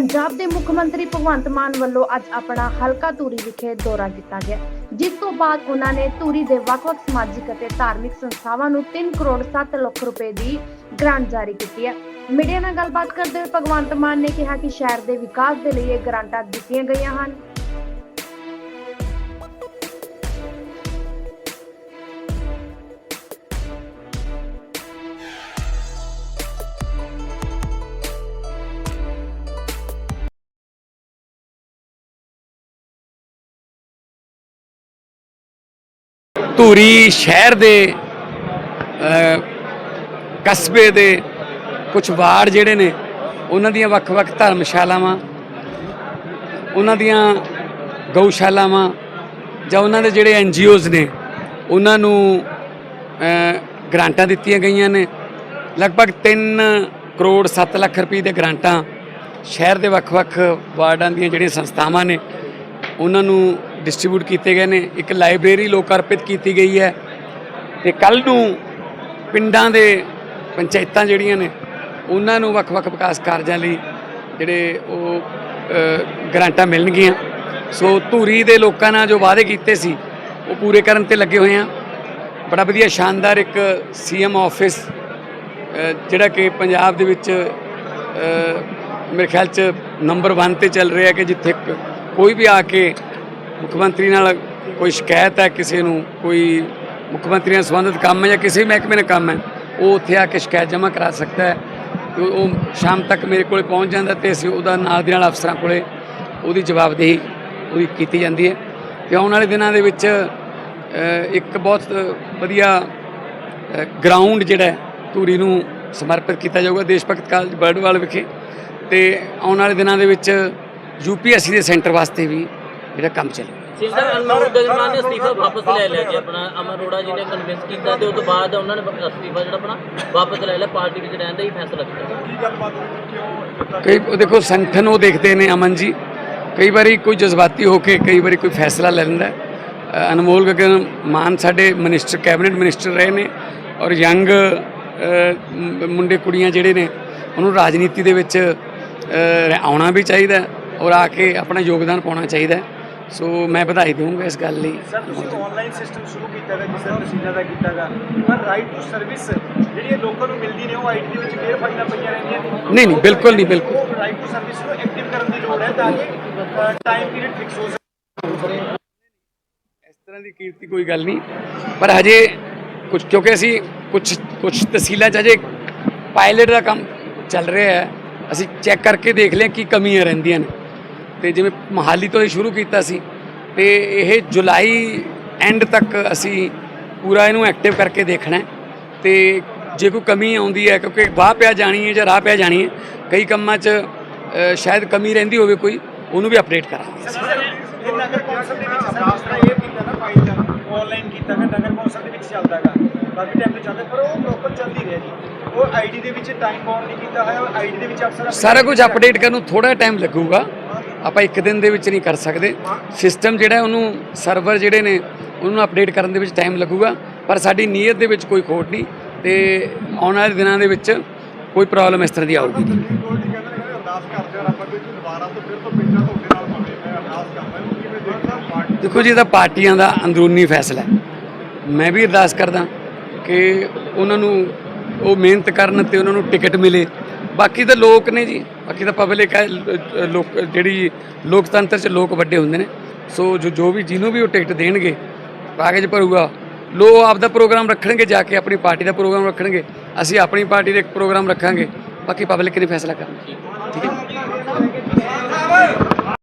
ਪੰਜਾਬ ਦੇ ਮੁੱਖ ਮੰਤਰੀ ਭਗਵੰਤ ਮਾਨ ਵੱਲੋਂ ਅੱਜ ਆਪਣਾ ਹਲਕਾ ਧੂਰੀ ਵਿਖੇ ਦੌਰਾ ਕੀਤਾ ਗਿਆ। ਜਿਸ ਤੋਂ ਬਾਅਦ ਉਹਨਾਂ ਨੇ ਧੂਰੀ ਦੇ ਵੱਖ-ਵੱਖ ਸਮਾਜਿਕ ਅਤੇ ਧਾਰਮਿਕ ਸੰਸਥਾਵਾਂ ਨੂੰ 3 ਕਰੋੜ 7 ਲੱਖ ਰੁਪਏ ਦੀ ਗ੍ਰਾਂਟ ਜਾਰੀ ਕੀਤੀ ਹੈ। ਮੀਡੀਆ ਨਾਲ ਗੱਲਬਾਤ ਕਰਦੇ ਹੋਏ ਭਗਵੰਤ ਮਾਨ ਨੇ ਕਿਹਾ ਕਿ ਸ਼ਹਿਰ ਦੇ ਵਿਕਾਸ ਦੇ ਲਈ ਇਹ ਗ੍ਰਾਂਟਾਂ ਦਿੱਤੀਆਂ ਗਈਆਂ ਹਨ। ਧੂਰੀ ਸ਼ਹਿਰ ਦੇ ਕਸਬੇ ਦੇ ਕੁਝ ਵਾਰਡ ਜਿਹੜੇ ਨੇ ਉਹਨਾਂ ਦੀਆਂ ਵੱਖ-ਵੱਖ ਧਰਮਸ਼ਾਲਾਵਾਂ ਉਹਨਾਂ ਦੀਆਂ ਗਊਸ਼ਾਲਾਵਾਂ ਜਾਂ ਉਹਨਾਂ ਦੇ ਜਿਹੜੇ ਐਨ ਜੀਓਜ਼ ਨੇ ਉਹਨਾਂ ਨੂੰ ਅ, ਗ੍ਰਾਂਟਾਂ ਦਿੱਤੀਆਂ ਗਈਆਂ ਨੇ। ਲਗਭਗ 3 ਕਰੋੜ 7 ਲੱਖ ਰੁਪਏ ਦੇ ਗ੍ਰਾਂਟਾਂ ਸ਼ਹਿਰ ਦੇ ਵੱਖ-ਵੱਖ ਵਾਰਡਾਂ ਦੀਆਂ ਜਿਹੜੀਆਂ ਸੰਸਥਾਵਾਂ ਨੇ ਉਹਨਾਂ ਨੂੰ ਡਿਸਟ੍ਰੀਬਿਊਟ ਕੀਤੇ ਗਏ ਨੇ ਇੱਕ ਲਾਇਬ੍ਰੇਰੀ ਲੋਕ ਅਰਪਿਤ ਕੀਤੀ ਗਈ ਹੈ ਤੇ ਕੱਲ ਨੂੰ ਪਿੰਡਾਂ ਦੇ ਪੰਚਾਇਤਾਂ ਜਿਹੜੀਆਂ ਨੇ ਉਹਨਾਂ ਨੂੰ ਵੱਖ-ਵੱਖ ਵਿਕਾਸ ਕਾਰਜਾਂ ਲਈ ਜਿਹੜੇ ਉਹ ਅ, ਗ੍ਰਾਂਟਾਂ ਮਿਲਣਗੀਆਂ। ਸੋ ਧੂਰੀ ਦੇ ਲੋਕਾਂ ਨਾਲ ਜੋ ਵਾਅਦੇ ਕੀਤੇ ਸੀ ਉਹ ਪੂਰੇ ਕਰਨ ਤੇ ਲੱਗੇ ਹੋਏ ਆ ਬੜਾ ਵਧੀਆ ਸ਼ਾਨਦਾਰ ਇੱਕ ਸੀਐਮ ਆਫਿਸ ਅ, ਜਿਹੜਾ ਕਿ ਪੰਜਾਬ ਦੇ ਵਿੱਚ ਮੇਰੇ ਖਿਆਲ ਚ ਨੰਬਰ 1 ਤੇ ਚੱਲ ਰਿਹਾ ਕਿ ਜਿੱਥੇ ਕੋਈ ਵੀ ਆ ਕੇ ਮੁੱਖ ਮੰਤਰੀ ਨਾਲ ਕੋਈ ਸ਼ਿਕਾਇਤ ਹੈ ਕਿਸੇ ਨੂੰ? ਕੋਈ ਮੁੱਖ ਮੰਤਰੀ ਨਾਲ ਸੰਬੰਧਿਤ ਕੰਮ ਹੈ ਜਾਂ ਕਿਸੇ ਵੀ ਮਹਿਕਮੇ ਨਾਲ ਕੰਮ ਹੈ? ਉਹ ਉੱਥੇ ਆ ਕੇ ਸ਼ਿਕਾਇਤ ਜਮ੍ਹਾਂ ਕਰਾ ਸਕਦਾ ਹੈ ਤੇ ਉਹ ਸ਼ਾਮ ਤੱਕ ਮੇਰੇ ਕੋਲੇ ਪਹੁੰਚ ਜਾਂਦਾ ਤੇ ਅਸੀਂ ਉਹਦਾ ਨਾਲ ਦੀ ਨਾਲ ਅਫਸਰਾਂ ਕੋਲੇ ਉਹਦੀ ਜਵਾਬਦੇਹੀ ਉਹਦੀ ਕੀਤੀ ਜਾਂਦੀ ਹੈ। ਤੇ ਆਉਣ ਵਾਲੇ ਦਿਨਾਂ ਦੇ ਵਿੱਚ ਇੱਕ ਬਹੁਤ ਵਧੀਆ ਗਰਾਊਂਡ ਜਿਹੜਾ ਧੂਰੀ ਨੂੰ ਸਮਰਪਿਤ ਕੀਤਾ ਜਾਊਗਾ ਦੇਸ਼ ਭਗਤ ਕਾਲਜ ਬਰਡਵਾਲ ਵਿਖੇ। ਤੇ ਆਉਣ ਵਾਲੇ ਦਿਨਾਂ ਦੇ ਵਿੱਚ ਯੂਪੀਐਸਸੀ ਦੇ ਸੈਂਟਰ ਵਾਸਤੇ ਵੀ ਜਿਹੜਾ ਕੰਮ ਚੱਲੇਗਾ ਸਿੰਦਰ ਅਨਮੋਲ ਗਗਨਮਾਨ ਨੇ ਅਸਤੀਫਾ ਵਾਪਸ ਲੈ ਲਿਆ ਜੀ ਆਪਣਾ। ਅਮਰ ਅਰੋੜਾ ਜੀ ਨੇ ਕਨਵਿੰਸ ਕੀਤਾ ਤੇ ਉਸ ਤੋਂ ਬਾਅਦ ਉਹਨਾਂ ਨੇ ਅਸਤੀਫਾ ਜਿਹੜਾ ਆਪਣਾ ਵਾਪਸ ਲੈ ਲਿਆ ਪਾਰਟੀ ਵਿੱਚ ਰਹਿਣ ਦਾ ਹੀ ਫੈਸਲਾ ਕੀਤਾ। ਕਈ ਉਹ ਦੇਖੋ ਸੰਗਠਨ ਉਹ ਦੇਖਦੇ ਨੇ ਅਮਨ ਜੀ। ਕਈ ਵਾਰੀ ਕੋਈ ਜਜ਼ਬਾਤੀ ਹੋ ਕੇ ਕਈ ਵਾਰੀ ਕੋਈ ਫੈਸਲਾ ਲੈ ਲੈਂਦਾ। ਅਨਮੋਲ ਗਗਨ ਮਾਨ ਸਾਡੇ ਮਿਨਿਸਟਰ ਕੈਬਨਿਟ ਮਿਨਿਸਟਰ ਰਹੇ ਨੇ ਔਰ ਯੰਗ ਮੁੰਡੇ ਕੁੜੀਆਂ ਜਿਹੜੇ ਨੇ ਉਹਨੂੰ ਰਾਜਨੀਤੀ ਦੇ ਵਿੱਚ ਆਉਣਾ ਵੀ ਚਾਹੀਦਾ ਔਰ ਆ ਕੇ ਆਪਣਾ ਯੋਗਦਾਨ ਪਾਉਣਾ ਚਾਹੀਦਾ। ਸੋ ਮੈਂ ਵਧਾਈ ਦੇਵਾਂਗਾ ਇਸ ਗੱਲ ਲਈ। ਸਰ ਤੁਸੀਂ ਆਨਲਾਈਨ ਸਿਸਟਮ ਸ਼ੁਰੂ ਕੀਤਾ ਹੈ ਜਿਸ ਤਰ੍ਹਾਂ ਤਸੀਲਾ ਦਾ ਕੀਤਾਗਾ ਪਰ ਰਾਈਟ ਟੂ ਸਰਵਿਸ ਜਿਹੜੀ ਲੋਕਾਂ ਨੂੰ ਮਿਲਦੀ ਨੇ ਉਹ ਆਈਟੀ ਵਿੱਚ ਫੇਰ ਫਾਈਲਾਂ ਪਈਆਂ ਰਹਿੰਦੀਆਂ ਨਹੀਂ ਨਹੀਂ ਬਿਲਕੁਲ ਨਹੀਂ ਬਿਲਕੁਲ। ਰਾਈਟ ਟੂ ਸਰਵਿਸ ਨੂੰ ਐਕਟਿਵ ਕਰਨ ਦੀ ਲੋੜ ਹੈ ਤਾਂ ਕਿ ਟਾਈਮ ਪੀਰੀਅਡ ਫਿਕਸ ਹੋ ਸਕੇ। ਇਸ ਤਰ੍ਹਾਂ ਦੀ ਕੀਰਤੀ ਕੋਈ ਗੱਲ ਨਹੀਂ। ਪਰ ਹਜੇ ਕੁਝ ਕਿਉਂਕਿ ਅਸੀਂ ਕੁਝ ਕੁਝ ਤਹਿਸੀਲਾਂ 'ਚ ਹਜੇ ਪਾਇਲਟ ਦਾ ਕੰਮ ਚੱਲ ਰਿਹਾ ਹੈ। ਅਸੀਂ ਚੈੱਕ ਕਰਕੇ ਦੇਖ ਲਿਆ ਕੀ ਕਮੀਆਂ ਰਹਿੰਦੀਆਂ ਨੇ। ਤੇ ਜਿਵੇਂ ਮਹਾਲੀ ਤੋਂ ਇਹ ਸ਼ੁਰੂ ਕੀਤਾ ਸੀ ਤੇ ਇਹ ਜੁਲਾਈ ਐਂਡ ਤੱਕ ਅਸੀਂ ਪੂਰਾ ਇਹਨੂੰ ਐਕਟਿਵ ਕਰਕੇ ਦੇਖਣਾ ਤੇ ਜੇ ਕੋਈ ਕਮੀ ਆਉਂਦੀ ਹੈ ਕਿਉਂਕਿ ਵਾਹ ਪਿਆ ਜਾਣੀ ਹੈ ਜਾਂ ਰਾਹ ਪਿਆ ਜਾਣੀ ਹੈ ਕਈ ਕੰਮਾਂ 'ਚ ਸ਼ਾਇਦ ਕਮੀ ਰਹਿੰਦੀ ਹੋਵੇ ਕੋਈ ਉਹਨੂੰ ਵੀ ਅਪਡੇਟ ਕਰਾਂਗੇ। ਨਗਰ ਕੌਂਸਲ ਦੇ ਵਿੱਚ ਤਰ੍ਹਾਂ ਇਹ ਕੀਤਾ ਨਾ ਫਾਈਲ ਦਾ ਆਨਲਾਈਨ ਕੀਤਾ ਗਾ ਨਗਰ ਕੌਂਸਲ ਦੇ ਵਿੱਚ ਚੱਲਦਾਗਾ ਕਾਫੀ ਟਾਈਮ ਤੋਂ ਚੱਲਦਾ ਪਰ ਉਹ ਪ੍ਰੋਪਰ ਚੱਲਦੀ ਰਿਹਾ ਜੀ। ਉਹ ਆਈਡੀ ਦੇ ਵਿੱਚ ਟਾਈਮ ਬਾਉਂਡ ਨਹੀਂ ਕੀਤਾ ਹੋਇਆ ਆਈਡੀ ਦੇ ਵਿੱਚ ਅਫਸਰ ਸਾਰਾ ਕੁਝ ਅਪਡੇਟ ਕਰਨ ਨੂੰ ਥੋੜਾ ਟਾਈਮ ਲੱਗੂਗਾ। ਆਪਾਂ ਇੱਕ ਦਿਨ ਦੇ ਵਿੱਚ ਨਹੀਂ ਕਰ ਸਕਦੇ। ਸਿਸਟਮ ਜਿਹੜਾ ਉਹਨੂੰ ਸਰਵਰ ਜਿਹੜੇ ਨੇ, ਉਹਨੂੰ ਅਪਡੇਟ ਕਰਨ ਦੇ ਵਿੱਚ ਟਾਈਮ ਲੱਗੂਗਾ, ਪਰ ਸਾਡੀ ਨੀਅਤ ਦੇ ਵਿੱਚ ਕੋਈ ਖੋਟ ਨਹੀਂ ਤੇ ਆਉਣ ਵਾਲੇ ਦਿਨਾਂ ਦੇ ਵਿੱਚ ਕੋਈ ਪ੍ਰੋਬਲਮ ਇਸ ਤਰ੍ਹਾਂ ਦੀ ਆਊਗੀ ਨਹੀਂ। ਦੇਖੋ ਜੀ, ਇਹ ਤਾਂ ਪਾਰਟੀਆਂ ਦਾ ਅੰਦਰੂਨੀ ਫੈਸਲਾ ਹੈ। ਮੈਂ ਵੀ ਅਰਦਾਸ ਕਰਦਾ ਕਿ ਉਹਨਾਂ ਨੂੰ ਉਹ ਮਿਹਨਤ ਕਰਨ ਤੇ ਉਹਨਾਂ ਨੂੰ ਟਿਕਟ ਮਿਲੇ। ਬਾਕੀ ਤਾਂ ਲੋਕ ਨੇ ਜੀ, ਬਾਕੀ ਤਾਂ ਪਬਲਿਕ ਹੈ, ਲੋਕ ਜਿਹੜੀ ਲੋਕਤੰਤਰ 'ਚ ਲੋਕ ਵੱਡੇ ਹੁੰਦੇ ਨੇ। ਸੋ ਜੋ ਜੋ ਵੀ ਜਿਹਨੂੰ ਵੀ ਉਹ ਟਿਕਟ ਦੇਣਗੇ, ਕਾਗਜ਼ ਭਰੂਗਾ ਲੋ ਆਪਦਾ ਪ੍ਰੋਗਰਾਮ ਰੱਖਣਗੇ ਜਾ ਕੇ, ਆਪਣੀ ਪਾਰਟੀ ਦਾ ਪ੍ਰੋਗਰਾਮ ਰੱਖਣਗੇ। ਅਸੀਂ ਆਪਣੀ ਪਾਰਟੀ ਦਾ ਇੱਕ ਪ੍ਰੋਗਰਾਮ ਰੱਖਾਂਗੇ, ਬਾਕੀ ਪਬਲਿਕ ਨੇ ਫੈਸਲਾ ਕਰਨਾ। ਠੀਕ ਹੈ